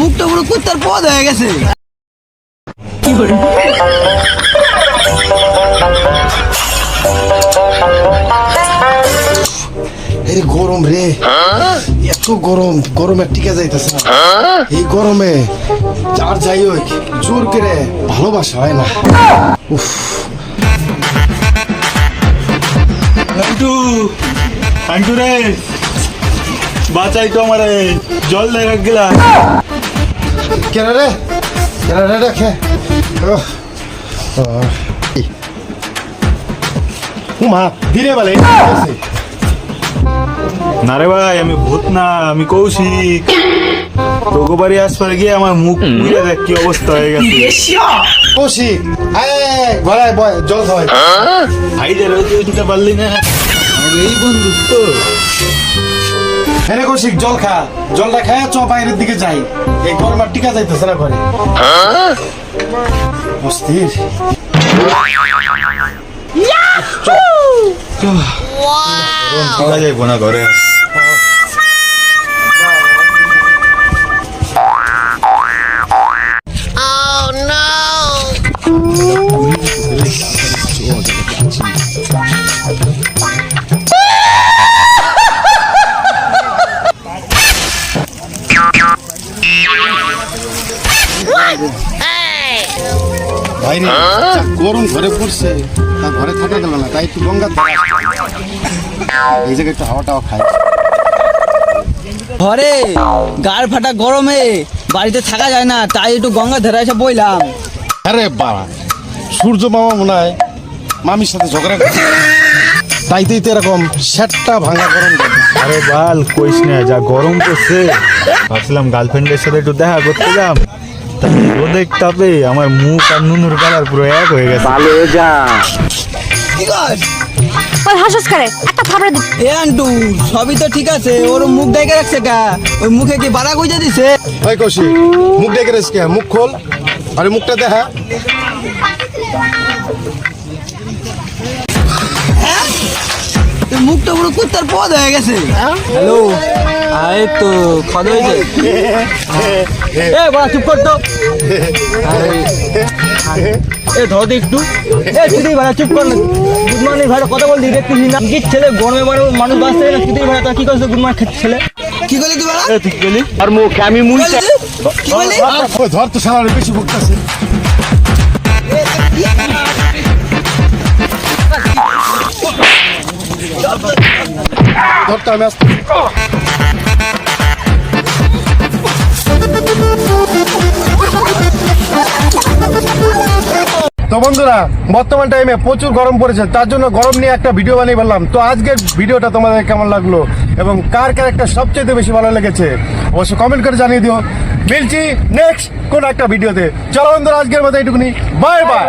মুখটা পুরো কুত্তার পদ হয়ে গেছে। এই গরম রে। এত গরম গরমে টিকে যাইতেছে না। এই গরমে আর যাই হোক জোর করে ভালোবাসা হয় না। উফ। আন্টু আন্টু রে। বাঁচাই তো আমারে। জল দেখা গেলা কেন রে? কেন রে রেখে উমা ধীরে বলে না রে ভাই আমি ভূত না আমি কৌশিক। তোকে বাড়ি আসপারে গিয়ে আমার মুখ বুঝে দেখ কি অবস্থা হয়ে গেছে। কৌশিক আয় ঘরে বয় জল খাওয়াই ভাইদের তুই দিতে পারলি না। এই বন্ধুত্ব। হ্যাঁ কৌশিক জল খা। জলটা খায় চ বাইরের দিকে যাই। এই গরম আর টিকা যাইতেছে না ঘরে। অস্থির। চলা যাইব না ঘরে। বাইরে যা গরম ঘরে পড়ছে তা ঘরে থাকা গেল না তাই একটু আসলাম। এই জায়গায় একটু হাওয়া টাওয়া খাই। ঘরে গাড় ফাটা গরমে বাড়িতে থাকা যায় না তাই একটু গঙ্গা ধরে এসে বইলাম। আরে বাবা সূর্য মামা মনে হয় মামির সাথে ঝগড়া করছে। তাইতেই তো এরকম সেটটা ভাঙা গরম আরে বাল কইস না যা গরম করছে ভাবছিলাম গার্লফ্রেন্ডের সাথে একটু দেখা করতে যাম। রোদের তাপে আমার মুখ আর নুনুর কালার পুরো এক হয়ে গেছে। কি কর? ওই হাসস করে একটা থাপড়ে দি। এ আন্টু সবই তো ঠিক আছে ওর মুখ দেখে রাখছে কা? ওই মুখে কি বাড়া গুঁজে দিছে? ভাই কৌশিক মুখ ডেকে রেস কে? মুখ খোল আরে মুখটা দেখা। তো মুখটা পুরো কুত্তার পদ হয়ে গেছে। হ্যালো? আরে তো খদ হয়েছে এ বড়া চুপ কর তো। এ ধর দে একটু। এ তুই ভাড়া চুপ কর গুড মর্নিং ভাড়া কথা বল দিই দেখতেছি না। কি ছেলে গরমে মানুষ মানুষ বাঁচতে না তুই ভাড়া। কি করছিস গুড মর্নিং ছেলে? কি করলি তুই ভাড়া এ, তুই কি বলি আর মুখ আমি মুখ কি বলি ধর তো সারা বেশি ভুগতেছে ধরতে আমি আসতে তো বন্ধুরা, বর্তমান টাইমে প্রচুর গরম পড়েছে, তার জন্য গরম নিয়ে একটা ভিডিও বানিয়ে বললাম তো আজকের ভিডিওটা তোমাদের কেমন লাগল এবং কার ক্যারেক্টার সবচেয়ে বেশি ভালো লেগেছে, অবশ্যই কমেন্ট করে জানিয়ে দিও। মিলছি নেক্সট কোন একটা ভিডিওতে চলো বন্ধুরা, আজকের মতো এইটুকুনি। Bye bye